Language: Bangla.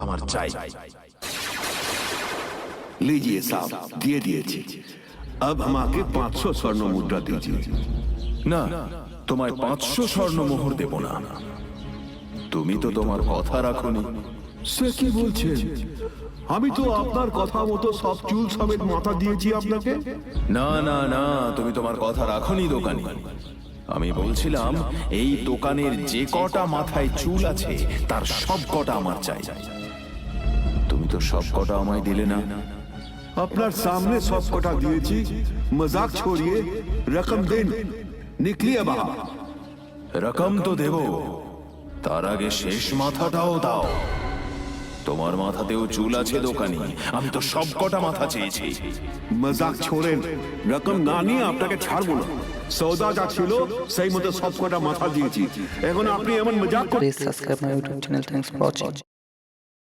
আমার চাই लीजिए साहब दिए दिए अब हम आगे 500 स्वर्ण मुद्रा दीजिए না তোমায় পাঁচশো স্বর্ণ মোহর দেব না তুমি তো তোমার কথা রাখোনি সে কি বলছেন আমি তো আপনার কথা মতো সব চুল সমেত মাথা দিয়েছি আপনাকে না না না তুমি তোমার কথা রাখোনি দোকানে আমি বলছিলাম এই দোকানের যে কটা মাথায় চুল আছে তার সব কটা আমার চাই তুমি তো সব কটা আমায় দিলে না। আপনার সামনে সব কটা দিয়েছি। মজাক ছড়িয়ে রকম দিন নিকলিয়ে বা রকম তো দেব। তার আগে শেষ মাথাটাও দাও। তোমার মাথাতেও চুল আছে দোকানি। আমি তো সব কটা মাথা চেয়েছি। মজাক ছোড়েন। রকম না নিয়ে আপনাকে ছাড়বো না। সৌদা যা ছিল সেই মতো সব কটা মাথা দিয়েছি। এখন আপনি এমন মজাক করুন subscribe my YouTube channel thanks for watching